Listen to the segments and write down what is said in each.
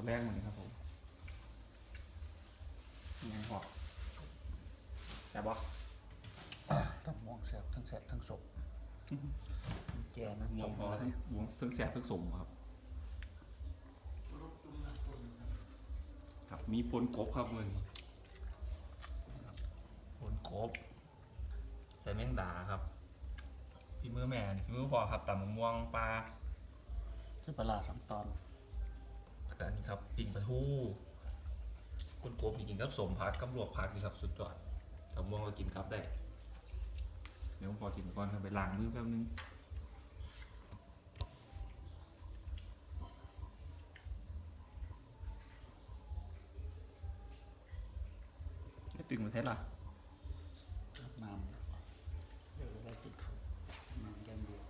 ตัวแรกมันครับผมยังพอแซ่บปะทั้งม่วงแสบทั้งแสบทั้งสมแก่น้ำมสองมพออะไรวงซึ่งแซ่บซึ่งสมครับ ครับมีปนกบครับมือนี้ปนกบใส่แมงดาครับพี่มือแม่นี่พี่มือพอครับตำมะม่วงปลา ที่ปลาร้าสองตอนแล้ว กันครับปิ่งปลาทูคุณโกบนี่กินกับสมพักกับลวกพักนี่ครับสุดยอดตำม่วงก็กินครับได้ เดี๋ยวผมขอกินก่อนครับไปล้างมือแป๊บนึงไม่ตึงประเทศล่ะ น้ำเดี๋ยวเราติดเขาน้ำอย่างเดียว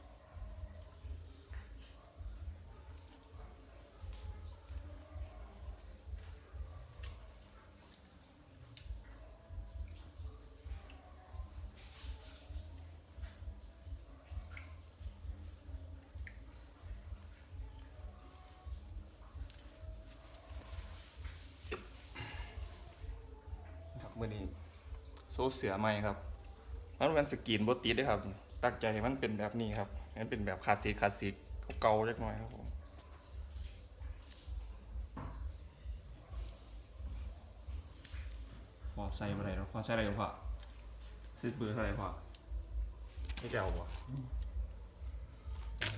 ครับ มือนี้โซเสือใหม่ครับมันเป็นสกรีนบติดด้วยครับตั้งใจให้มันเป็นแบบนี้ครับให้มันเป็นแบบคลาสสิกคลาสสิกเก่าๆเล็กน้อยครับผมพอใส่อะไรแล้วพอใส่อะไรพอซื้อเบอร์เท่าไหร่พอไม่เก่าบ่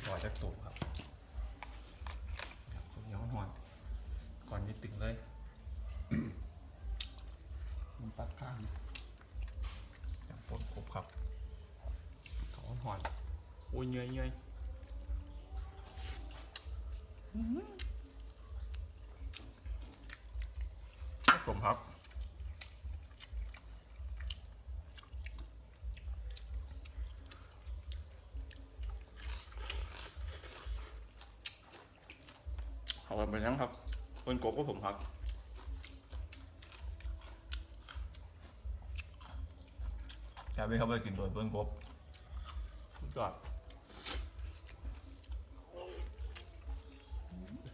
พอจะสูงครับครับผมย้อนหอนก่อนจะตึงเลยมัน ปักข้างอย่างปนกบครับเขาหอนโอ้ยเงยเงยครับผมครับเอาไปยังครับปนกบก็ผมครับ แค่ไม่เข้าไปกินโดยเบิ้งกบสุดยอด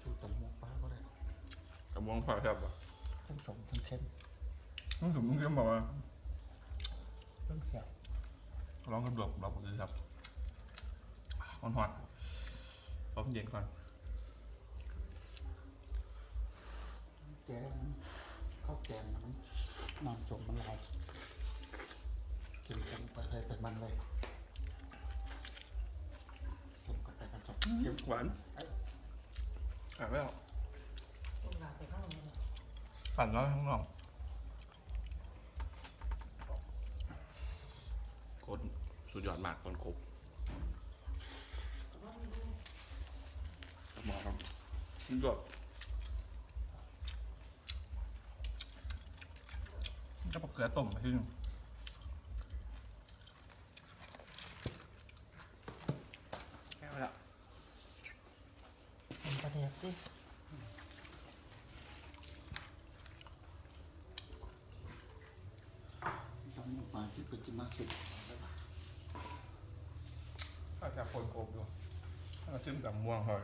สูตรตำม่วงปลาก็ได้กระมวงพอครับอะทั้งสมทั้งเข้มต้องถึงมึงเรียกบอกว่าทั้งแสบลองกระดกแบบนี้ครับหอนหอนๆรอเย็นก่อนแกงข้าวแกงมันน้ำสมมันลายกินกัน ไปเลยไปมันเลยสมกับไปกันสมเข้มหวานอะไม่เอาต้องลาไปข้างนอกปั่นน้อยข้างนอกคนสุดยอดมากคนกบหมอครับสุดยอดก็ปลาเกลือต้มไปที่นึงแค่ละ เป็นประเดี๋ยวสิ ตำม่วงปลาที่ไปกินมาสิ ข้าวจะคนกบดูข้าวจิ้มกับม่วงหอย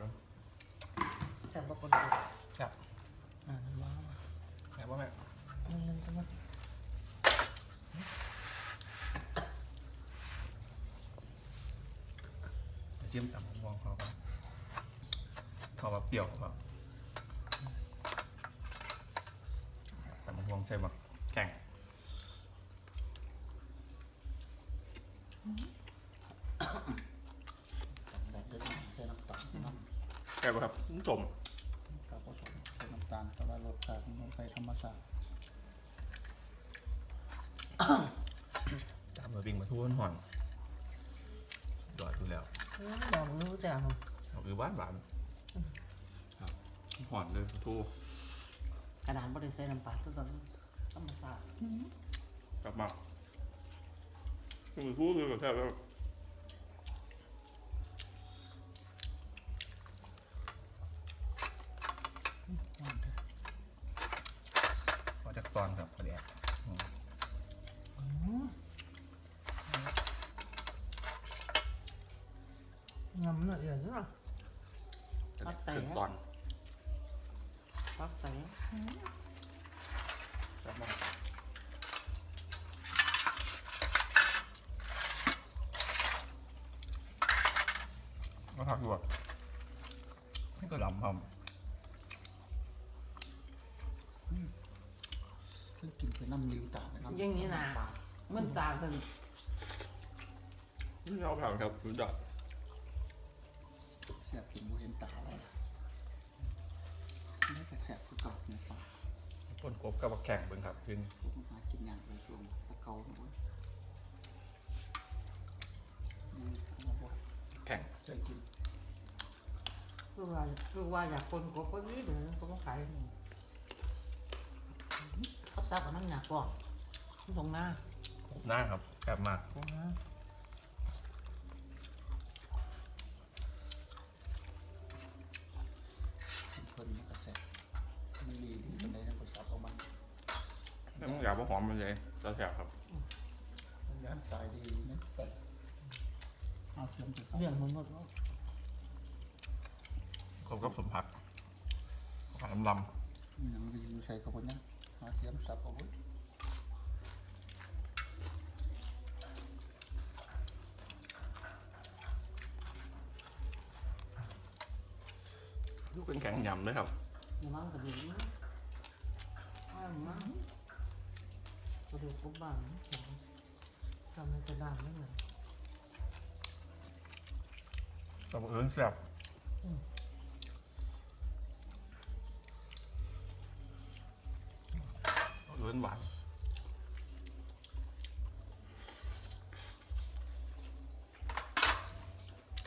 แต่บางคนครับอ่านว้าวแม่ว่าแม่นึงนึงใช่ไหมจิ้มกับม่วงเขาก็เขาว่าเปรี้ยวครับแต่มะม่วงใช่ไหมแข็ง ตำแบบเดิมใส่น้ำตาลน้ำ แก่ป่ะครับจมกับผสมใส่น้ำตาลแต่ว่ารสชาติมันลงไปธรรมชาติตามมาวิ่งมาทุ่นหอนดอดดูแล้วลองรู้จักเอาคือบ้านหวานครับหอนเลยทู่กระดานบริใส่น้ำปลาตัวตอนต้องมาสาดกลับมาคือทู่คือแบบแทบแล้วพอจากตอนครับพอดี งำหน่อยเดี๋ยวนะถึงตอนพักใส่กลับมาก็ถักด้วยนี่ก็ดำครับคือกินไปน้ำริวตาไปน้ำอย่างนี้นะมันต่างกันนี่เอาผ่านครับรู้จัก แสบกินบูเห็นตาแล้วนี่ แต่แสบคือเก่าในปากปนกบกับแข่งเบิ่งครับขึ้นผมหากินอย่างไรช่วงตะเกาหนูนี่เอาบ่แข่งใจกินคือว่าคือว่าอยากคนกบก็ยี่เดี๋ยวเขาก็ขายเขาซักกับน้ำหนักก่อนตรงหน้า หน้าครับแอบมาก ตรงหน้า เพิ่นมันก็แสบมันรีดีเป็นไรนะก็สับเอามัน ไม่ต้องอยากว่าหอมมัน เลยจะแสบครับย่านตายดีนะแต่เอาเทียมไปครับเรื่องมันหมดแล้วกบกับสมผักผักลำลมีหนังดีอยู่ใส่กับคนนั้นเอาเทียมสับเอาไว้ำลูกเป็นแข็งยำด้วยครับอย่ามั่งกระดูกนะอ้าวมั่งกระ ดูกกุบบางทำให้กระด้างไม่เหมือนแต่ว่าเอิญแสบอืมเอิญหวาน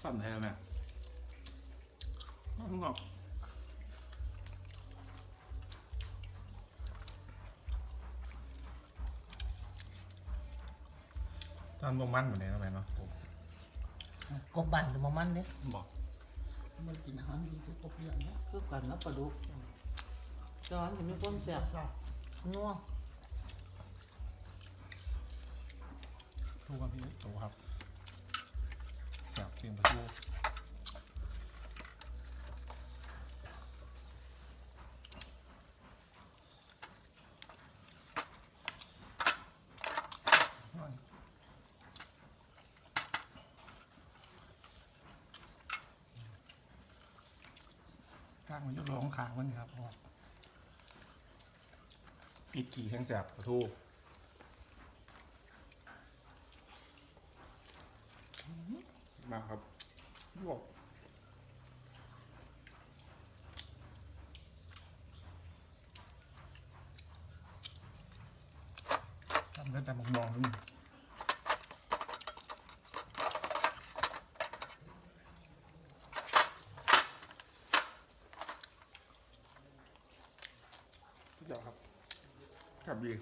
สั่นแท้ไหมข้างนอก ทานบะมันเหมือนนี้ทำไมเนาะกบบันหรือมามันเนี่ยบอกมันกินอาหารดีคือกบเลี้ยงนะคือกันแล้วปลาดุกจอนจะมีคนแสบนัวทูครับพี่ทูครับแสบจริงปะทูกลางมันยกลงขามันครับพ่ออีกกี่แห้งแสบปะทูมาครับลวกทำได้แต่มองมองนี่เดี๋ยวครับ ครับดี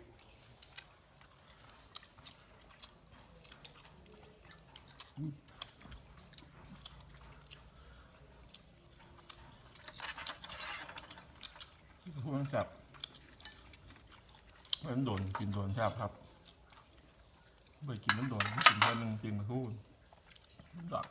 พูดมันแซ่บมันโดนกินโดนแซ่บครับไปกินมันโดนกินแค่นึงกินมาพูดดัก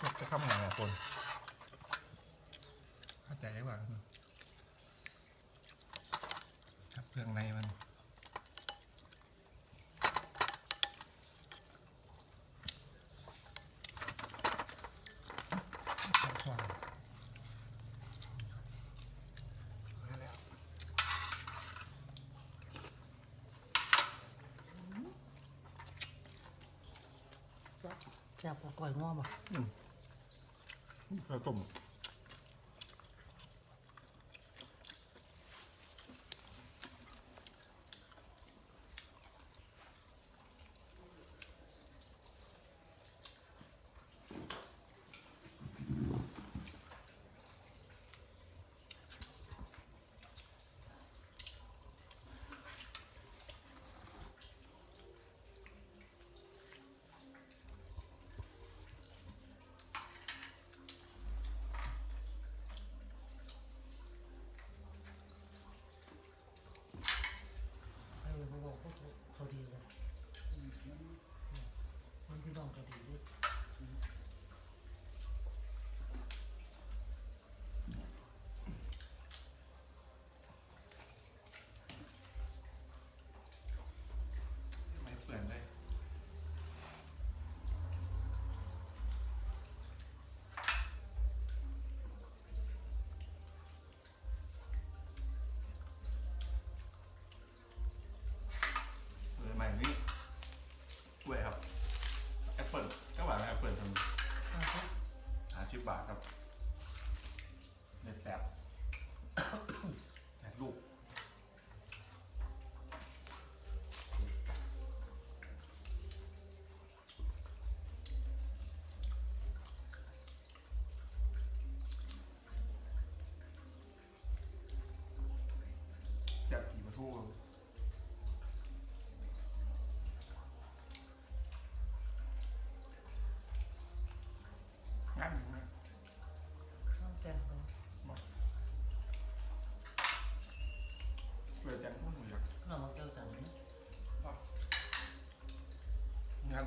สดจะเข้ามาไงคนเข้าใจว่าครับเครื่องในมัน สว่างมาแล้ว แสบกว่าก่อยง้อบ่ข้าวต้ม ครับเด็แบบแบบลูกแปบผีมาทั่ว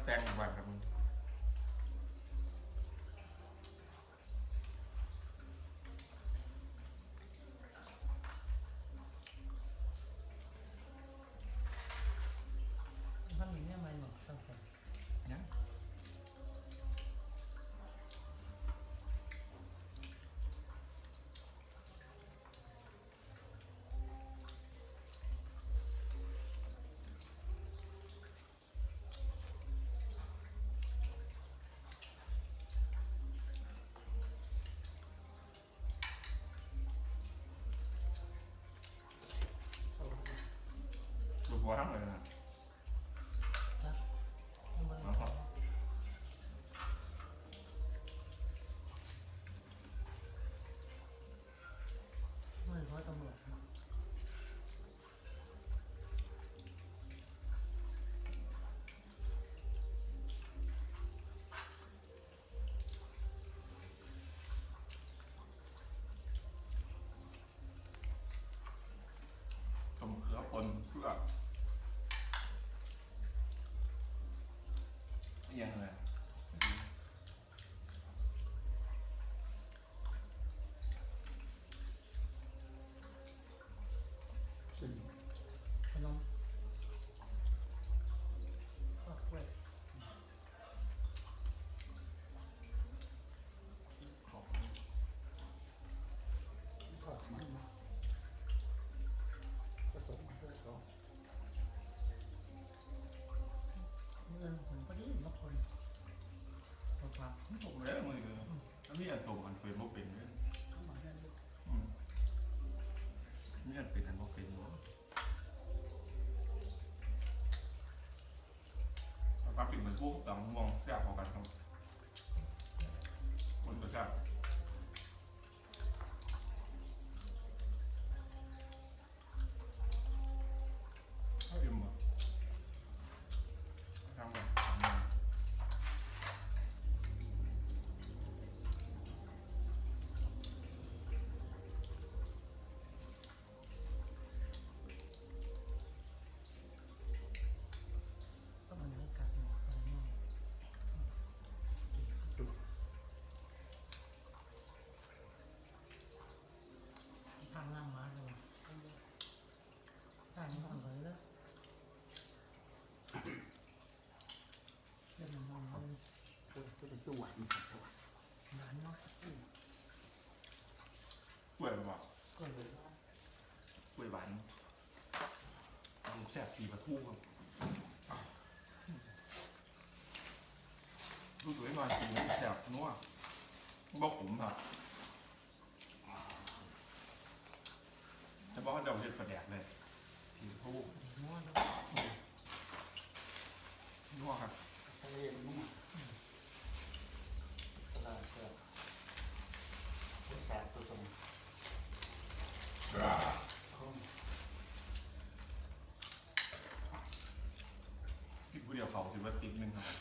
แต่งบัตร ผมแล้วมือเดียวแล้วมีอันส่งอันเป็นบ่เป็นเลยอืมมีอันเป็นอันบ่เป็นบ่ปลาปิ่นมันพวกกับม่วง แซ่บสีปลาทูครับดูสวยหน่อยสีแซ่บนัวบอกผมครับจะบอกว่าเดาเด็ดประแดกเลยถีบทูนัวนัวครับทะเลนุ่มตลาดเสือแซ่บตัวตรง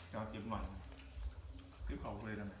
จเอาเก็บหน่อยเก็บเขาเลยทำไม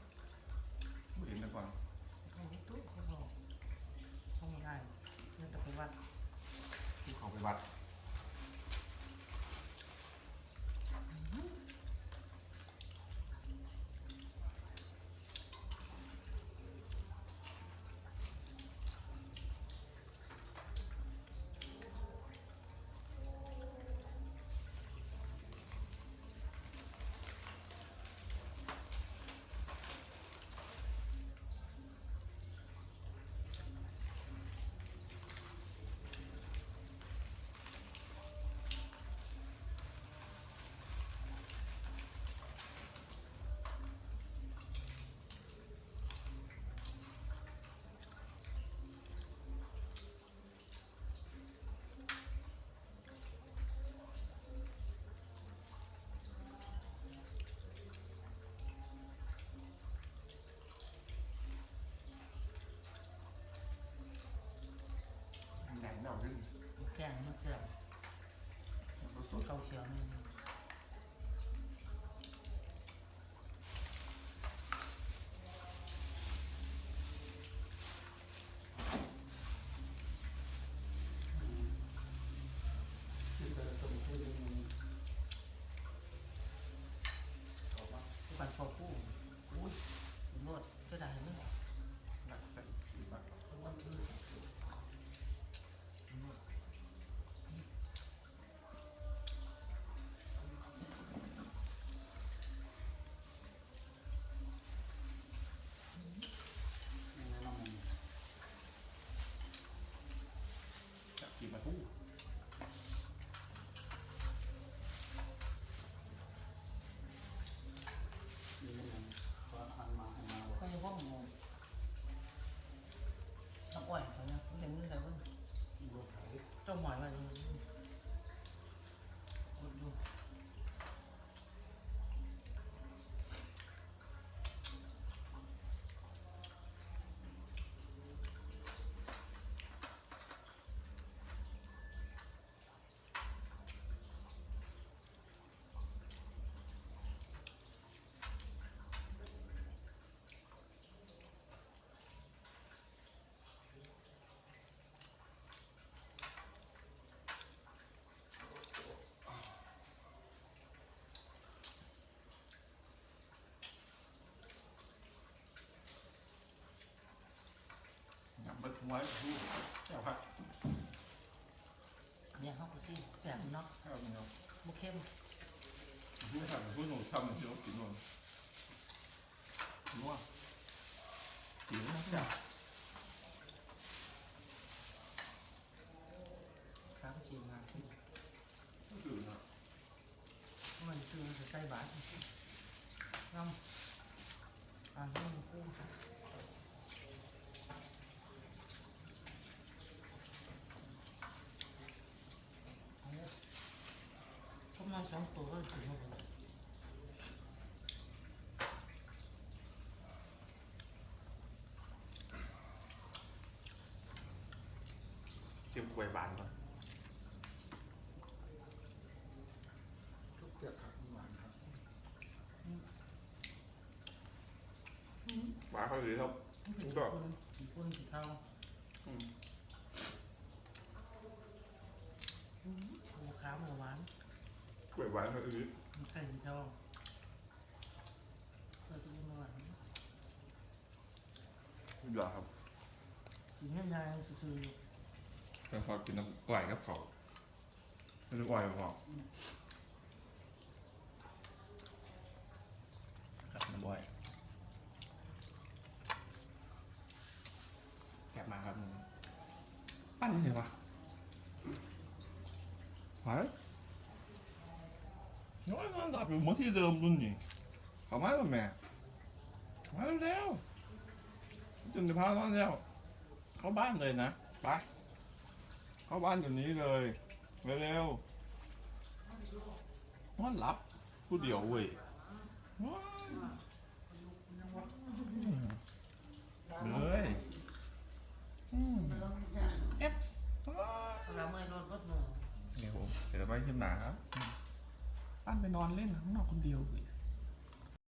งมันเสื่อมมัสู้เกาเขียวนี่ปันพอคู่ ไว้ปลาทูเจ้าครับเนี่ยเขาก็ที่แสบเนาะข้าวเนียวบุเข้มไม่ทำแต่พูดหนูทำมันเดียวกินหมดนัวกินนะจ๊ะข้าวจีนมาก็คือนะมันคือใกล้บ้านน้ำอ่านให้มันคู่ผมนอนสองตัวก็ถึงหมดเลย เชียมกล้วยบานก่อนทุกเกี่ยวกับหวานครับบานเขาเลยครับ มันเป็นก็คุณสีคุณสีเทาอืมหมูขาวหมูหวานกล้วยบานเขาเลยมีไข่สีทองเพื่อที่จะมาหวานอย่าครับสีเงี้ยยายซื่อแต่พอกินน้ำกล้วยกับเขาไม่รู้กล้วยพอครับน้ำบ่อยแซ่บมากครับมึงปั้นยังไงวะหายน้อยมันดับอยู่เหมือนที่เดิมรุ่นนี่เขามาแล้วแม่มาแล้วจนจะพาตอนแล้ว เข้าบ้านเลยนะไป เข้าบ้านกันนี้เลยเร็วๆนอนหลับผู้เดียวเว้ยว้าวเลยอืมเอฟว้าวๆเราไม่รอดรถหนูเดี๋ยวผมเดี๋ยวไปขึ้นมาครับอืมปั้นไปนอนเล่นข้างนอกคนเดียวเว้ย